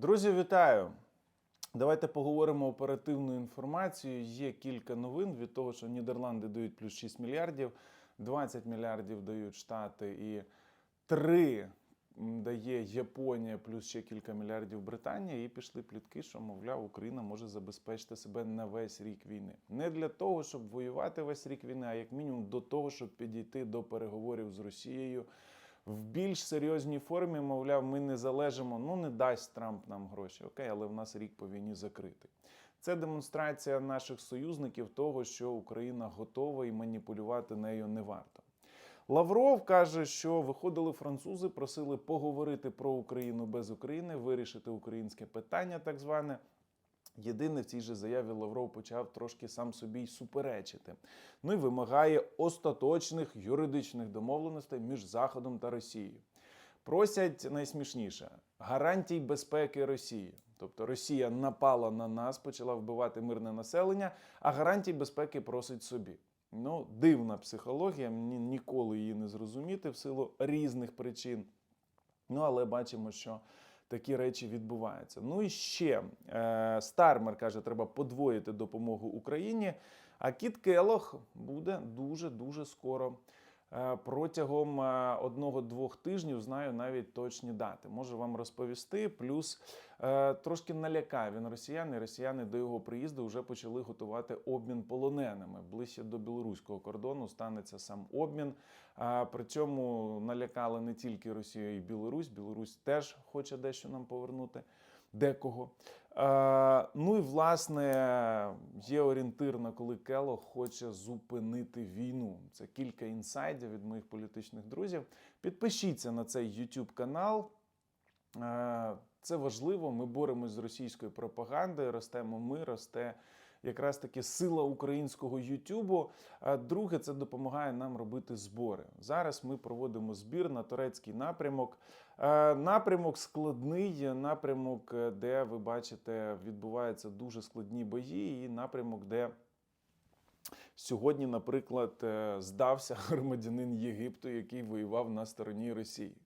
Друзі, вітаю! Давайте поговоримо оперативну інформацію. Є кілька новин від того, що Нідерланди дають плюс 6 мільярдів, 20 мільярдів дають Штати і 3 дає Японія, плюс ще кілька мільярдів Британія. І пішли плітки, що, мовляв, Україна може забезпечити себе на весь рік війни. Не для того, щоб воювати весь рік війни, а як мінімум до того, щоб підійти до переговорів з Росією в більш серйозній формі, мовляв, ми не залежимо, ну не дасть Трамп нам гроші, окей, але в нас рік по війні закритий. Це демонстрація наших союзників того, що Україна готова і маніпулювати нею не варто. Лавров каже, що виходили французи, просили поговорити про Україну без України, вирішити українське питання, так зване. Єдине в цій же заяві Лавров почав трошки сам собі й суперечити. Ну і вимагає остаточних юридичних домовленостей між Заходом та Росією. Просять найсмішніше гарантій безпеки Росії. Тобто Росія напала на нас, почала вбивати мирне населення, а гарантій безпеки просить собі. Ну, дивна психологія, мені ніколи її не зрозуміти в силу різних причин. Ну, але бачимо, що такі речі відбуваються. Ну і ще е, Стармер каже, треба подвоїти допомогу Україні. А Кіт Келох буде дуже дуже скоро. Е, Протягом е, одного-двох тижнів знаю навіть точні дати. Можу вам розповісти. Плюс е, трошки налякає він росіян, і росіяни до його приїзду вже почали готувати обмін полоненими. Ближче до білоруського кордону станеться сам обмін. При цьому налякали не тільки Росію і Білорусь. Білорусь теж хоче дещо нам повернути. Декого. Ну і власне є орієнтир на коли Кело хоче зупинити війну. Це кілька інсайдів від моїх політичних друзів. Підпишіться на цей YouTube канал. Це важливо. Ми боремось з російською пропагандою. Ростемо ми, росте якраз таки сила українського Ютубу. А друге, це допомагає нам робити збори. Зараз ми проводимо збір на турецький напрямок. Е, Напрямок складний, напрямок, е, де ви бачите, відбуваються дуже складні бої, і напрямок, де сьогодні, наприклад, е, здався громадянин Єгипту, який воював на стороні Росії.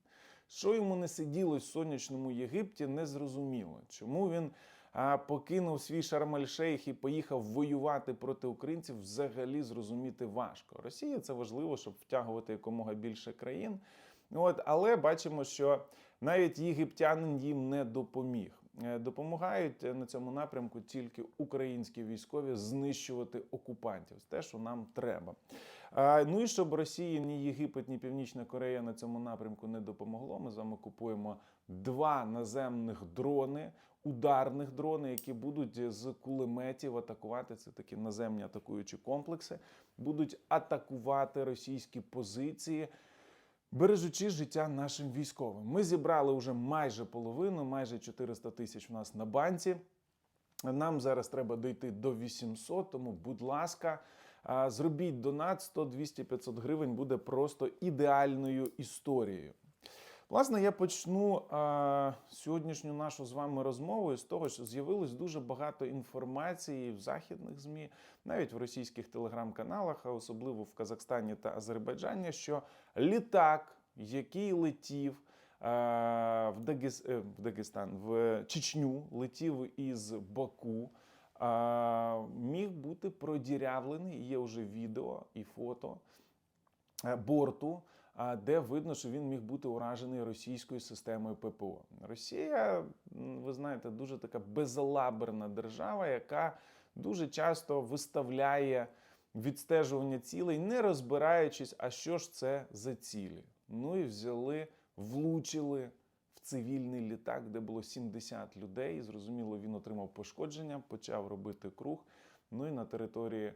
Що йому не сиділось в сонячному Єгипті, не зрозуміло. Чому він покинув свій Шарм-ель-Шейх і поїхав воювати проти українців, взагалі зрозуміти важко. Росія це важливо, щоб втягувати якомога більше країн. От, але бачимо, що навіть єгиптянин їм не допоміг. Е, Допомагають е, на цьому напрямку тільки українські військові знищувати окупантів. Те, що нам треба. Ну і щоб Росії, ні Єгипет, ні Північна Корея на цьому напрямку не допомогло. Ми з вами купуємо два наземних дрони, ударних дрони, які будуть з кулеметів атакувати. Це такі наземні атакуючі комплекси, будуть атакувати російські позиції. Бережучи життя нашим військовим, ми зібрали вже майже половину, майже 400 тисяч у нас на банці. Нам зараз треба дійти до 800, тому, будь ласка, зробіть донат 100, 200, 500 гривень буде просто ідеальною історією. Власне, я почну а, сьогоднішню нашу з вами розмову з того, що з'явилось дуже багато інформації в західних змі, навіть в російських телеграм-каналах, а особливо в Казахстані та Азербайджані, що літак, який летів а, в, Дагес... е, в Дагестан, в Чечню, летів із Баку. Міг бути продірявлений. Є вже відео і фото е, борту, де видно, що він міг бути уражений російською системою ППО. Росія, ви знаєте, дуже така безалаберна держава, яка дуже часто виставляє відстежування цілей, не розбираючись, а що ж це за цілі. Ну і взяли, влучили в цивільний літак, де було 70 людей. Зрозуміло, він отримав пошкодження, почав робити круг. Ну і на території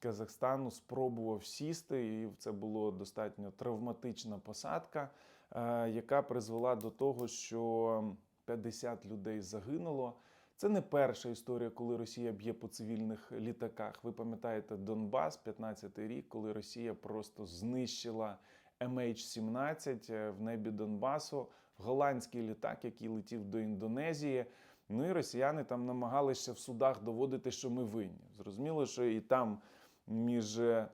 Казахстану спробував сісти, і це була достатньо травматична посадка, е, яка призвела до того, що 50 людей загинуло. Це не перша історія, коли Росія б'є по цивільних літаках. Ви пам'ятаєте Донбас, 15-й рік, коли Росія просто знищила MH17 е, в небі Донбасу, голландський літак, який летів до Індонезії. Ну і росіяни там намагалися в судах доводити, що ми винні. Зрозуміло, що і там між е,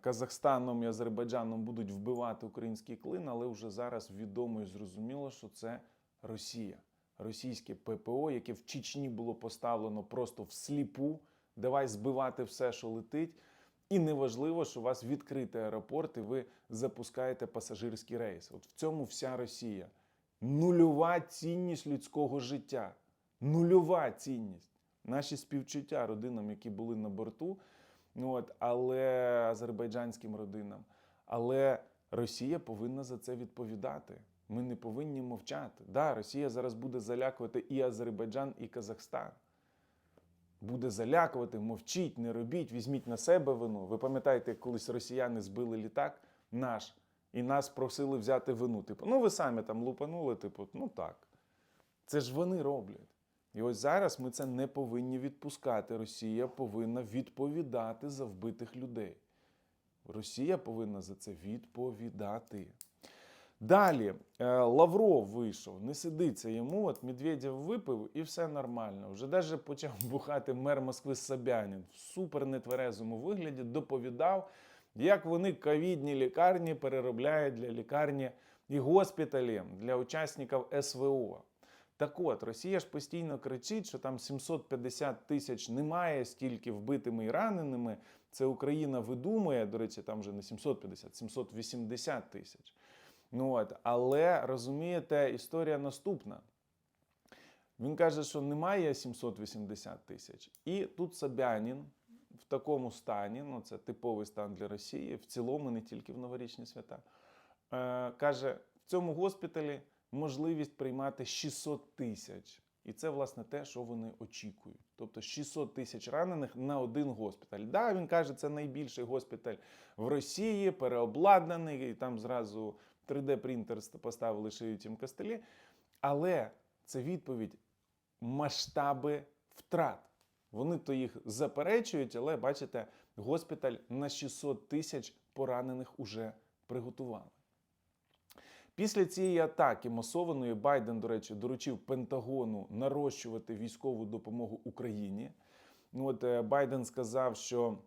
Казахстаном і Азербайджаном будуть вбивати український клин, але вже зараз відомо і зрозуміло, що це Росія, російське ППО, яке в Чечні було поставлено просто всліпу. Давай збивати все, що летить. І неважливо, що у вас відкритий аеропорт, і ви запускаєте пасажирський рейс. От в цьому вся Росія. Нульова цінність людського життя. Нульова цінність. Наші співчуття родинам, які були на борту, ну от, але азербайджанським родинам. Але Росія повинна за це відповідати. Ми не повинні мовчати. Да, Росія зараз буде залякувати і Азербайджан, і Казахстан. Буде залякувати, мовчіть, не робіть, візьміть на себе вину. Ви пам'ятаєте, як колись росіяни збили літак наш, і нас просили взяти вину. Типу, ну ви самі там лупанули, типу, ну так. Це ж вони роблять. І ось зараз ми це не повинні відпускати. Росія повинна відповідати за вбитих людей. Росія повинна за це відповідати. Далі е, Лавров вийшов, не сидиться йому. От Медведєв випив і все нормально. Вже навіть почав бухати мер Москви Собянін в супер нетверезому вигляді, доповідав, як вони ковідні лікарні переробляють для лікарні і госпіталі для учасників СВО. Так от, Росія ж постійно кричить, що там 750 тисяч немає стільки вбитими і раненими. Це Україна видумує, до речі, там вже не 750, 780 тисяч. Ну от, але розумієте, історія наступна. Він каже, що немає 780 тисяч. І тут Собянін в такому стані, ну це типовий стан для Росії, в цілому, не тільки в новорічні свята, е, каже, в цьому госпіталі можливість приймати 600 тисяч. І це, власне, те, що вони очікують. Тобто 600 тисяч ранених на один госпіталь. Да, він каже, це найбільший госпіталь в Росії, переобладнаний, і там зразу 3D-принтер поставили шиють їм костелі. Але це відповідь масштаби втрат. Вони то їх заперечують, але бачите, госпіталь на 600 тисяч поранених уже приготували. Після цієї атаки масованої Байден, до речі, доручив Пентагону нарощувати військову допомогу Україні. Ну, от е, Байден сказав, що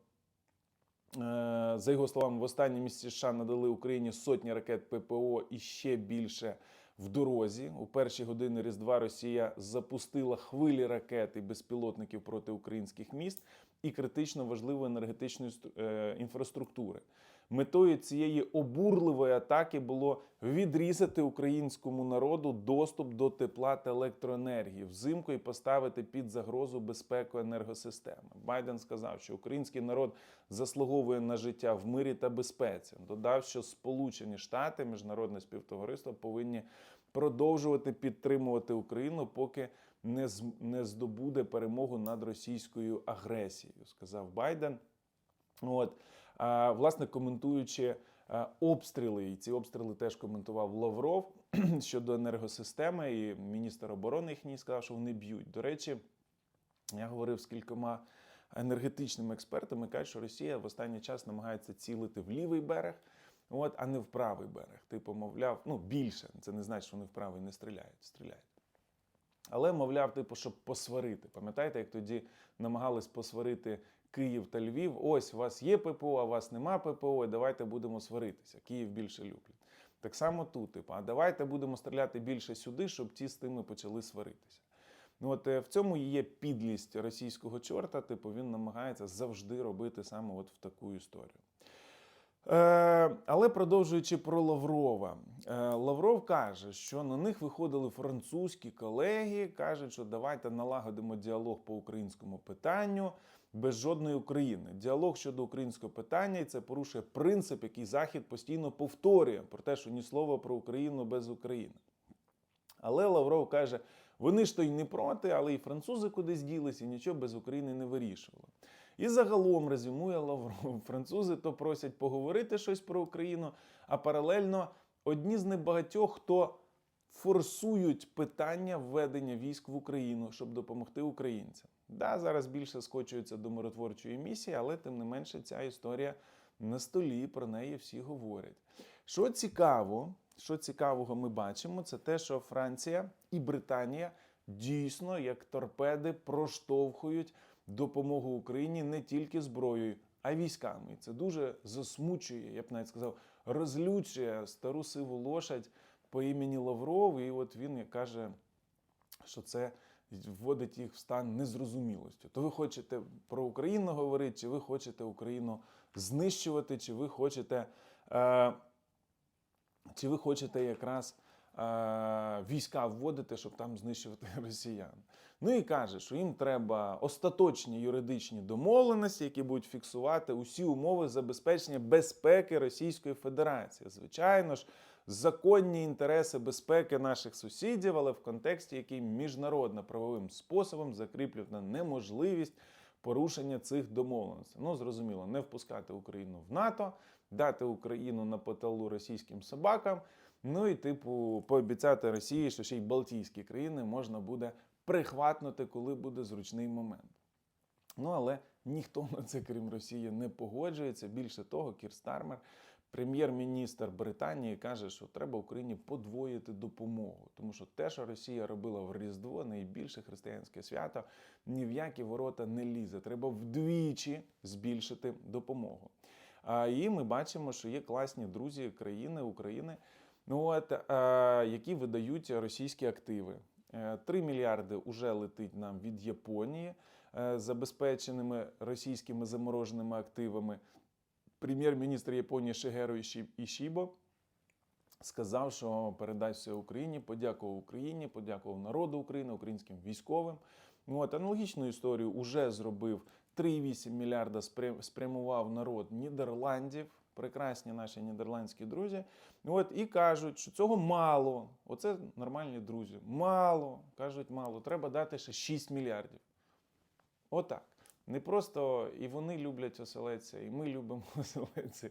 е, за його словами, в останні місяці США надали Україні сотні ракет ППО і ще більше в дорозі. У перші години Різдва Росія запустила хвилі ракет і безпілотників проти українських міст і критично важливої енергетичної е, інфраструктури. Метою цієї обурливої атаки було відрізати українському народу доступ до тепла та електроенергії взимку і поставити під загрозу безпеку енергосистеми. Байден сказав, що український народ заслуговує на життя в мирі та безпеці. Додав, що Сполучені Штати, міжнародне співтовариство повинні продовжувати підтримувати Україну, поки не здобуде перемогу над російською агресією, сказав Байден. От, власне, коментуючи обстріли, і ці обстріли теж коментував Лавров щодо енергосистеми, і міністр оборони їхній сказав, що вони б'ють. До речі, я говорив з кількома енергетичними експертами, кажуть, що Росія в останній час намагається цілити в лівий берег, от, а не в правий берег. Типу, мовляв, ну більше. Це не значить, що вони в правий не стріляють. Стріляють. Але, мовляв, типу, щоб посварити. Пам'ятаєте, як тоді намагались посварити Київ та Львів? Ось у вас є ППО, а у вас нема ППО, і давайте будемо сваритися. Київ більше люблять. Так само тут, типу, а давайте будемо стріляти більше сюди, щоб ті з тими почали сваритися. Ну от е, в цьому є підлість російського чорта. Типу, він намагається завжди робити саме от в таку історію. Е, але продовжуючи про Лаврова, е, Лавров каже, що на них виходили французькі колеги, кажуть, що давайте налагодимо діалог по українському питанню без жодної України. Діалог щодо українського питання і це порушує принцип, який Захід постійно повторює про те, що ні слова про Україну без України. Але Лавров каже, вони ж то й не проти, але і французи кудись ділись, і нічого без України не вирішували. І загалом резюмує Лавров, французи то просять поговорити щось про Україну, а паралельно одні з небагатьох, хто форсують питання введення військ в Україну, щоб допомогти українцям. Да, зараз більше скочуються до миротворчої місії, але тим не менше ця історія на столі, про неї всі говорять. Що цікаво, що цікавого ми бачимо, це те, що Франція і Британія дійсно як торпеди проштовхують допомогу Україні не тільки зброєю, а й військами. І це дуже засмучує, я б навіть сказав, розлючує стару сиву лошадь по імені Лавров, і от він каже, що це вводить їх в стан незрозумілості. То ви хочете про Україну говорити, чи ви хочете Україну знищувати, чи ви хочете, е, чи ви хочете якраз е, війська вводити, щоб там знищувати росіян. Ну і каже, що їм треба остаточні юридичні домовленості, які будуть фіксувати усі умови забезпечення безпеки Російської Федерації. Звичайно ж, законні інтереси безпеки наших сусідів, але в контексті, який міжнародно правовим способом закріплювати неможливість порушення цих домовленостей. Ну, зрозуміло, не впускати Україну в НАТО, дати Україну на поталу російським собакам. Ну і, типу, пообіцяти Росії, що ще й Балтійські країни можна буде прихватнути, коли буде зручний момент. Ну, але ніхто на це, крім Росії, не погоджується. Більше того, Кір Стармер, прем'єр-міністр Британії, каже, що треба Україні подвоїти допомогу. Тому що те, що Росія робила в Різдво, найбільше християнське свято, ні в які ворота не лізе. Треба вдвічі збільшити допомогу. А, І ми бачимо, що є класні друзі країни України, ну от, е, які видають російські активи. 3 мільярди вже летить нам від Японії е, забезпеченими російськими замороженими активами. Прем'єр-міністр Японії Шигеро Іші- Ішібо сказав, що передасть все Україні, подякував Україні, подякував народу України, українським військовим. Ну, От, аналогічну історію вже зробив 3,8 мільярда спрямував народ Нідерландів, прекрасні наші нідерландські друзі. От, і кажуть, що цього мало. Оце нормальні друзі. Мало. Кажуть, мало. Треба дати ще 6 мільярдів. Отак. Не просто і вони люблять оселедця, і ми любимо оселедці.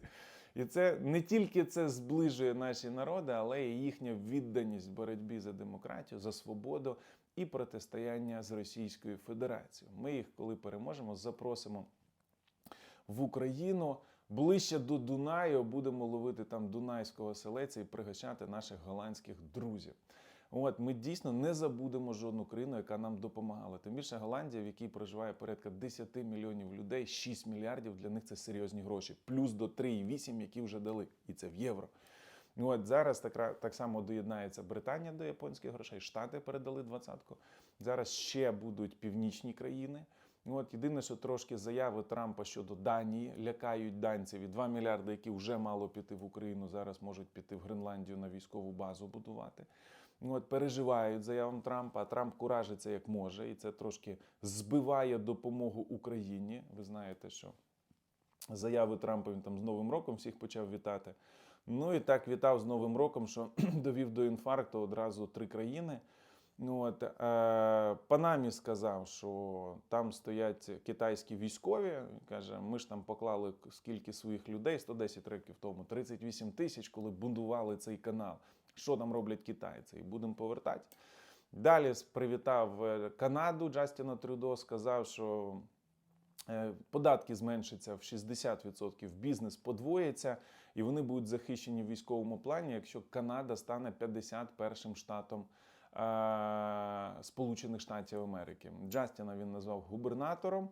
І це не тільки це зближує наші народи, але і їхня відданість боротьбі за демократію, за свободу і протистояння з Російською Федерацією. Ми їх, коли переможемо, запросимо в Україну ближче до Дунаю. Будемо ловити там дунайського оселедця і пригощати наших голландських друзів. От ми дійсно не забудемо жодну країну, яка нам допомагала. Тим більше Голландія, в якій проживає порядка 10 мільйонів людей, 6 мільярдів для них це серйозні гроші, плюс до 3,8, які вже дали, і це в євро. Ну, От зараз так, так само доєднається Британія до японських грошей, Штати передали двадцятку. Зараз ще будуть північні країни. Ну, От єдине, що трошки заяви Трампа щодо Данії лякають данців. І 2 мільярди, які вже мало піти в Україну, зараз можуть піти в Гренландію на військову базу будувати. Ну, от переживають заявам Трампа, а Трамп куражиться як може, і це трошки збиває допомогу Україні. Ви знаєте, що заяви Трампа він там з Новим роком всіх почав вітати. Ну і так вітав з Новим роком, що довів до інфаркту одразу три країни. Ну, от, е, Панамі сказав, що там стоять китайські військові. Каже, ми ж там поклали скільки своїх людей 110 років тому, 38 тисяч, коли будували цей канал. Що там роблять китайці? І будемо повертати. Далі привітав е, Канаду Джастіна Трюдо, сказав, що е, податки зменшаться в 60%, бізнес подвоїться, і вони будуть захищені в військовому плані, якщо Канада стане 51-м штатом е, Сполучених Штатів Америки. Джастіна він назвав губернатором.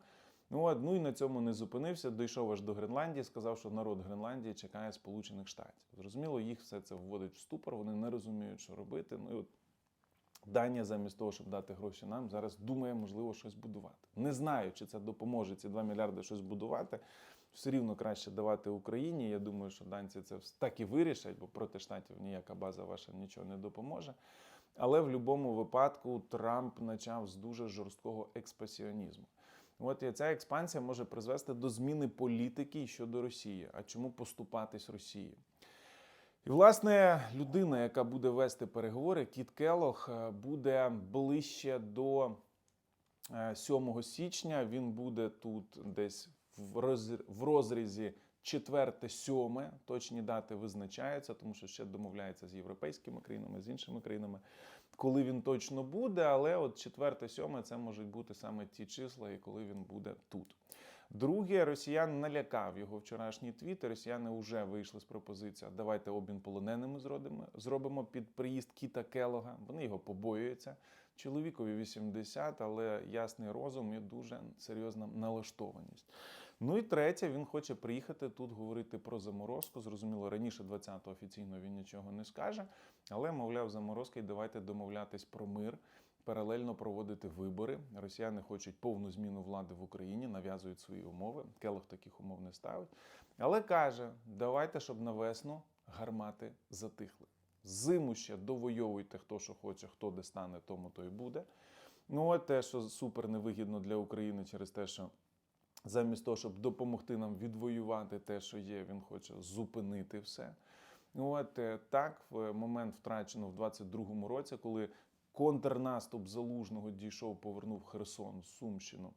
Ну, от, ну і на цьому не зупинився. Дійшов аж до Гренландії, сказав, що народ Гренландії чекає Сполучених Штатів. Зрозуміло, їх все це вводить в ступор, вони не розуміють, що робити. Ну і от Данія, замість того, щоб дати гроші нам, зараз думає, можливо, щось будувати. Не знаю, чи це допоможе ці 2 мільярди щось будувати. Все рівно краще давати Україні. Я думаю, що данці це так і вирішать, бо проти штатів ніяка база ваша нічого не допоможе. Але в будь-якому випадку Трамп почав з дуже жорсткого експансіонізму. От і ця експансія може призвести до зміни політики щодо Росії. А чому поступатись Росії? І, власне, людина, яка буде вести переговори, Кіт Келох, е, буде ближче до е, 7 січня. Він буде тут десь в роз- розрізі 4-7. Точні дати визначаються, тому що ще домовляється з європейськими країнами, з іншими країнами, коли він точно буде. Але от 4-7 це можуть бути саме ті числа, і коли він буде тут. Друге, росіян налякав його вчорашній твіт. Росіяни вже вийшли з пропозицією, давайте обмін полоненими зробимо під приїзд Кіта Келога. Вони його побоюються. Чоловікові 80, але ясний розум і дуже серйозна налаштованість. Ну і третє, він хоче приїхати тут говорити про заморозку. Зрозуміло, раніше 20-го офіційно він нічого не скаже, але мовляв, заморозка, і давайте домовлятись про мир, паралельно проводити вибори. Росіяни хочуть повну зміну влади в Україні, нав'язують свої умови. Келох таких умов не ставить. Але каже: давайте, щоб на весну гармати затихли. Зиму ще довойовуйте, хто що хоче, хто де стане, тому то й буде. Ну, от те, що супер невигідно для України через те, що замість того, щоб допомогти нам відвоювати те, що є, він хоче зупинити все. От е, так, в момент втрачено в 22-му році, коли контрнаступ залужного дійшов, повернув Херсон, Сумщину.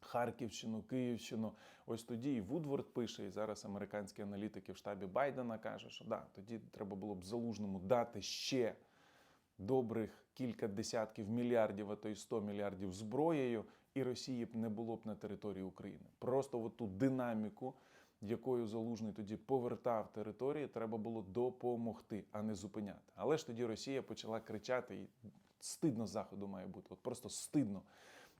Харківщину, Київщину. Ось тоді і Вудворд пише, і зараз американські аналітики в штабі Байдена кажуть, що да, тоді треба було б залужному дати ще добрих кілька десятків мільярдів, а то й 100 мільярдів зброєю, і Росії б не було б на території України. Просто от ту динаміку, якою залужний тоді повертав території, треба було допомогти, а не зупиняти. Але ж тоді Росія почала кричати, і стидно заходу має бути. От просто стидно.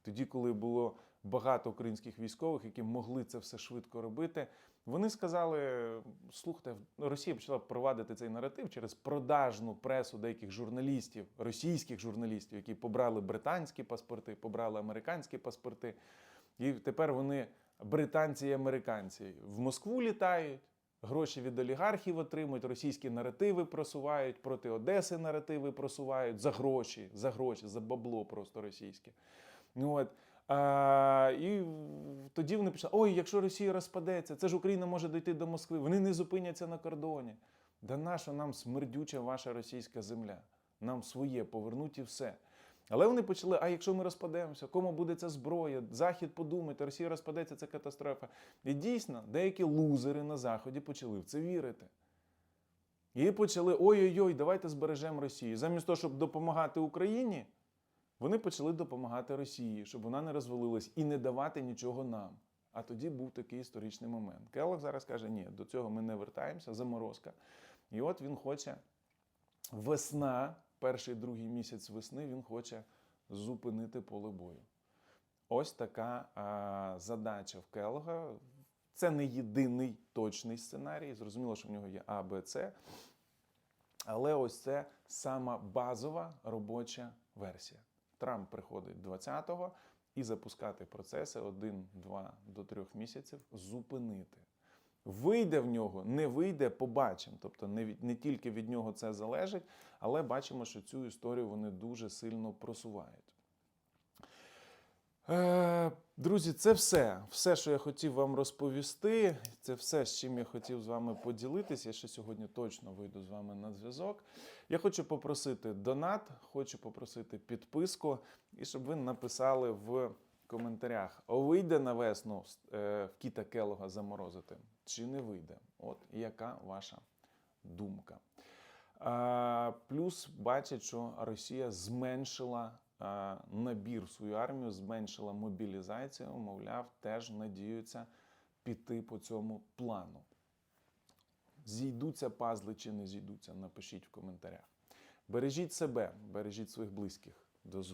Тоді, коли було багато українських військових, які могли це все швидко робити, вони сказали: слухайте, Росія почала провадити цей наратив через продажну пресу деяких журналістів, російських журналістів, які побрали британські паспорти, побрали американські паспорти. І тепер вони британці і американці в Москву літають. Гроші від олігархів отримують, російські наративи просувають, проти Одеси наративи просувають за гроші, за гроші, за бабло просто російське. Ну, от. А, і тоді вони пішли: ой, якщо Росія розпадеться, це ж Україна може дійти до Москви. Вони не зупиняться на кордоні. Да наша нам смердюча ваша російська земля? Нам своє повернуть і все. Але вони почали: а якщо ми розпадемося, кому буде ця зброя? Захід подумайте, Росія розпадеться, це катастрофа. І дійсно, деякі лузери на Заході почали в це вірити. І почали: ой-ой-ой, давайте збережемо Росію. Замість того, щоб допомагати Україні, вони почали допомагати Росії, щоб вона не розвалилась і не давати нічого нам. А тоді був такий історичний момент. Келлог зараз каже: ні, до цього ми не вертаємося, заморозка. І от він хоче весна, перший другий місяць весни, він хоче зупинити поле бою. Ось така а, задача в Келлога. Це не єдиний точний сценарій. Зрозуміло, що в нього є А, Б, С. Але ось це сама базова робоча версія. Трамп приходить 20-го і запускати процеси 1, 2 до 3 місяців, зупинити. Вийде в нього, не вийде, побачимо. Тобто не, від- не тільки від нього це залежить, але бачимо, що цю історію вони дуже сильно просувають. Е, Друзі, це все. Все, що я хотів вам розповісти. Це все, з чим я хотів з вами поділитися. Я ще сьогодні точно вийду з вами на зв'язок. Я хочу попросити донат, хочу попросити підписку, і щоб ви написали в коментарях: вийде на весну е, в Кіта Келога заморозити, чи не вийде? От яка ваша думка? А, плюс бачать, що Росія зменшила набір в свою армію, зменшила мобілізацію, мовляв, теж надіються піти по цьому плану. Зійдуться пазли чи не зійдуться, напишіть в коментарях. Бережіть себе, бережіть своїх близьких. До зустрічі.